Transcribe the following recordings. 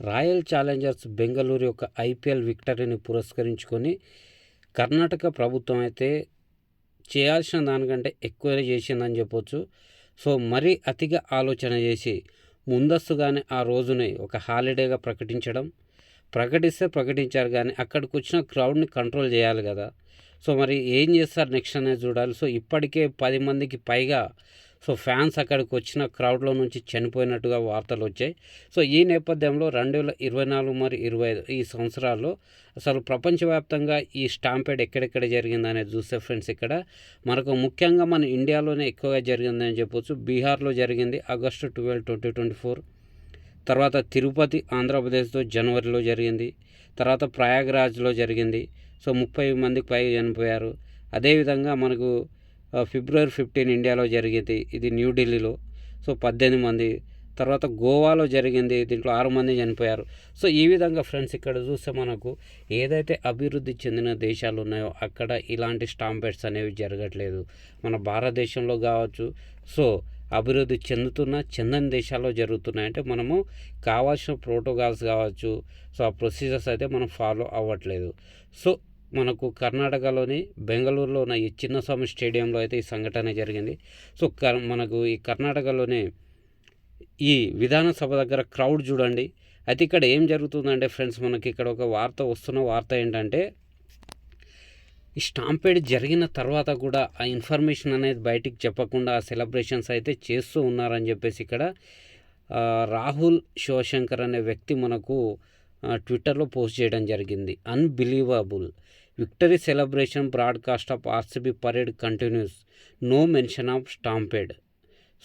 Royal Challengers Bengaluru యొక్క IPL విక్టరీని పురస్కరించుకొని కర్ణాటక ప్రభుత్వం అయితే చేయాల్సిన దానికంటే ఎక్కువ చేసిందని చెప్పొచ్చు. సో మరీ అతిగా ఆలోచన చేసి ముందస్తుగానే ఆ రోజుని ఒక హాలిడేగా ప్రకటించడం. ప్రకటిస్తే ప్రకటించారు కానీ అక్కడికి వచ్చిన క్రౌడ్ని కంట్రోల్ చేయాలి కదా. సో మరి ఏం చేస్తారు నెక్స్ట్ అనేది చూడాలి. సో ఇప్పటికే పది మందికి పైగా సో ఫ్యాన్స్ అక్కడికి వచ్చిన క్రౌడ్లో నుంచి చనిపోయినట్టుగా వార్తలు వచ్చాయి. సో ఈ నేపథ్యంలో రెండు వేల ఇరవై నాలుగు మరి ఇరవై ఐదు ఈ సంవత్సరాల్లో అసలు ప్రపంచవ్యాప్తంగా ఈ స్టాంపేడ్ ఎక్కడెక్కడ జరిగిందనేది చూస్తే ఫ్రెండ్స్ ఇక్కడ మనకు ముఖ్యంగా మన ఇండియాలోనే ఎక్కువగా జరిగిందని చెప్పొచ్చు. బీహార్లో జరిగింది August twelve twenty twenty four. తర్వాత తిరుపతి ఆంధ్రప్రదేశ్లో జనవరిలో జరిగింది. తర్వాత ప్రయాగ్రాజ్లో జరిగింది. సో ముప్పై మందికి పైగా చనిపోయారు. అదేవిధంగా మనకు ఫిబ్రవరి ఫిఫ్టీన్ ఇండియాలో జరిగింది. ఇది న్యూఢిల్లీలో సో పద్దెనిమిది మంది. తర్వాత గోవాలో జరిగింది. దీంట్లో ఆరు మంది చనిపోయారు. సో ఈ విధంగా ఫ్రెండ్స్ ఇక్కడ చూస్తే మనకు ఏదైతే అభివృద్ధి చెందిన దేశాలు ఉన్నాయో అక్కడ ఇలాంటి స్టాంపెట్స్ అనేవి జరగట్లేదు. మన భారతదేశంలో కావచ్చు. సో అభివృద్ధి చెందుతున్న చెందని దేశాల్లో జరుగుతున్నాయి. అంటే మనము కావాల్సిన ప్రోటోకాల్స్ కావచ్చు. సో ఆ ప్రొసీజర్స్ అయితే మనం ఫాలో అవ్వట్లేదు. సో మనకు కర్ణాటకలోని బెంగళూరులో ఉన్న ఈ చిన్నస్వామి స్టేడియంలో అయితే ఈ సంఘటన జరిగింది. సో కర్ మనకు ఈ కర్ణాటకలోనే ఈ విధానసభ దగ్గర క్రౌడ్ చూడండి. అయితే ఇక్కడ ఏం జరుగుతుందంటే ఫ్రెండ్స్ మనకి ఇక్కడ ఒక వార్త వస్తున్న వార్త ఏంటంటే ఈ స్టాంపేడ్ జరిగిన తర్వాత కూడా ఆ ఇన్ఫర్మేషన్ అనేది బయటికి చెప్పకుండా ఆ సెలబ్రేషన్స్ అయితే చేస్తూ ఉన్నారని చెప్పేసి ఇక్కడ రాహుల్ శివశంకర్ అనే వ్యక్తి మనకు ట్విట్టర్లో పోస్ట్ చేయడం జరిగింది. Unbelievable. Victory celebration broadcast of RCB parade continues. No mention of stampede.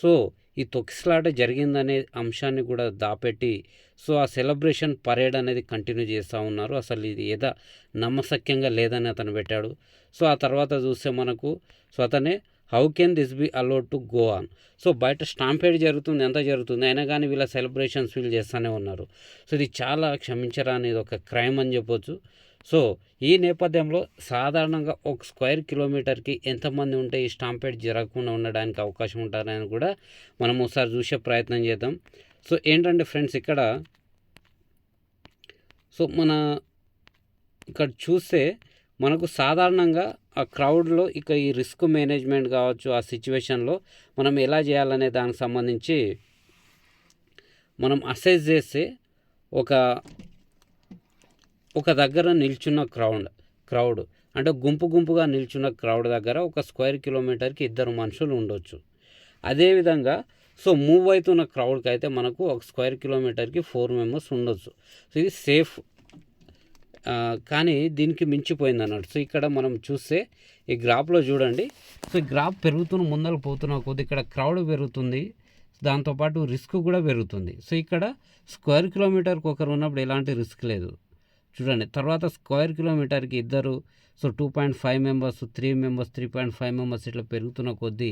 So ఈ తొక్కిసలాట జరిగిందనే అంశాన్ని కూడా దాపెట్టి సో ఆ సెలబ్రేషన్ పరేడ్ అనేది కంటిన్యూ చేస్తూ ఉన్నారు. అసలు ఇది ఏదో నమ్మశక్యంగా లేదని అతను పెట్టాడు. సో ఆ తర్వాత చూస్తే మనకు సో అతనే how can this be allowed to go on so బయట స్టాంపేడ్ జరుగుతుంది ఎంత జరుగుతుంది అయినా కానీ వీళ్ళ సెలబ్రేషన్స్ వీళ్ళు చేస్తూనే ఉన్నారు. సో ఇది చాలా క్షమించరా అనేది ఒక క్రైమ్ అని చెప్పొచ్చు. సో ఈ నేపథ్యంలో సాధారణంగా ఒక స్క్వేర్ కిలోమీటర్కి ఎంతమంది ఉంటే ఈ స్టాంపేడ్ జరగకుండా ఉండడానికి అవకాశం ఉంటారని కూడా మనం ఒకసారి చూసే ప్రయత్నం చేద్దాం. సో ఏంటంటే ఫ్రెండ్స్ ఇక్కడ సో మన ఇక్కడ చూస్తే మనకు సాధారణంగా ఆ క్రౌడ్లో ఇక ఈ రిస్క్ మేనేజ్మెంట్ కావచ్చు ఆ సిచ్యువేషన్లో మనం ఎలా చేయాలనే దానికి సంబంధించి మనం అసెస్ చేస్తే ఒక ఒక దగ్గర నిల్చున్న క్రౌడ్ క్రౌడ్. అంటే గుంపు గుంపుగా నిల్చున్న క్రౌడ్ దగ్గర ఒక స్క్వేర్ కిలోమీటర్కి ఇద్దరు మనుషులు ఉండొచ్చు. అదేవిధంగా సో మూవ్ అవుతున్న క్రౌడ్కి అయితే మనకు ఒక స్క్వేర్ కిలోమీటర్కి ఫోర్ మెంబర్స్ ఉండొచ్చు. సో ఇది సేఫ్ కానీ దీనికి మించిపోయింది అన్నట్టు. సో ఇక్కడ మనం చూస్తే ఈ గ్రాఫ్లో చూడండి. సో ఈ గ్రాఫ్ పెరుగుతున్న ముందర పోతున్న కొద్ది ఇక్కడ క్రౌడ్ పెరుగుతుంది. దాంతోపాటు రిస్క్ కూడా పెరుగుతుంది. సో ఇక్కడ స్క్వేర్ కిలోమీటర్కి ఒకరు ఉన్నప్పుడు ఎలాంటి రిస్క్ లేదు. చూడండి తర్వాత స్క్వేర్ కిలోమీటర్కి ఇద్దరు so two point five members three members three point five members ఇట్లా పెరుగుతున్న కొద్దీ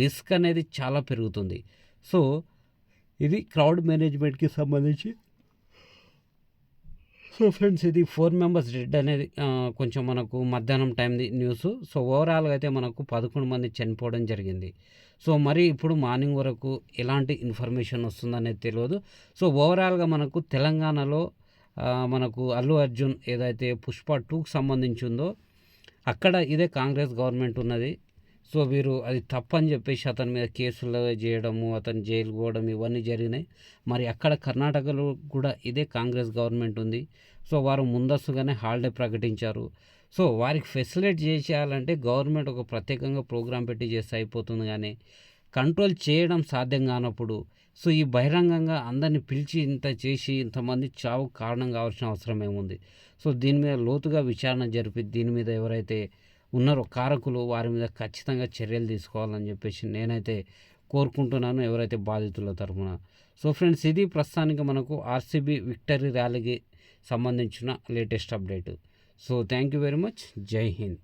రిస్క్ అనేది చాలా పెరుగుతుంది. సో ఇది క్రౌడ్ మేనేజ్మెంట్కి సంబంధించి సో ఫ్రెండ్స్ ఇది ఫోర్ మెంబర్స్ డెడ్ అనేది కొంచెం మనకు మధ్యాహ్నం టైంది న్యూస్ సో ఓవరాల్గా అయితే మనకు పదకొండు మంది చనిపోవడం జరిగింది. సో మరి ఇప్పుడు మార్నింగ్ వరకు ఎలాంటి ఇన్ఫర్మేషన్ వస్తుందనేది తెలియదు. సో ఓవరాల్గా మనకు తెలంగాణలో మనకు అల్లు అర్జున్ ఏదైతే పుష్ప టూకి సంబంధించి ఉందో అక్కడ ఇదే కాంగ్రెస్ గవర్నమెంట్ ఉన్నది. సో వీరు అది తప్పని చెప్పేసి అతని మీద కేసులు చేయడము అతను జైలు పోవడం ఇవన్నీ జరిగినాయి. మరి అక్కడ కర్ణాటకలో కూడా ఇదే కాంగ్రెస్ గవర్నమెంట్ ఉంది. సో వారు ముందస్తుగానే హాలిడే ప్రకటించారు. సో వారికి ఫెసిలిట్ చేసేయాలంటే గవర్నమెంట్ ఒక ప్రత్యేకంగా ప్రోగ్రాం పెట్టి చేస్తే అయిపోతుంది కానీ కంట్రోల్ చేయడం సాధ్యం కానప్పుడు సో ఈ బహిరంగంగా అందరిని పిలిచి ఇంత చేసి ఇంతమంది చావు కారణం కావాల్సిన అవసరం ఏముంది? సో దీని మీద లోతుగా విచారణ జరిపి దీని మీద ఎవరైతే ఉన్నారో. కారకులు వారి మీద ఖచ్చితంగా చర్యలు తీసుకోవాలని చెప్పేసి నేనైతే కోరుకుంటున్నాను. ఎవరైతే బాధితుల తరఫున. సో ఫ్రెండ్స్ ఇది ప్రస్తుతానికి మనకు ఆర్సీబీ విక్టరీ ర్యాలీకి సంబంధించిన latest update. So thank you very much. జై హింద్.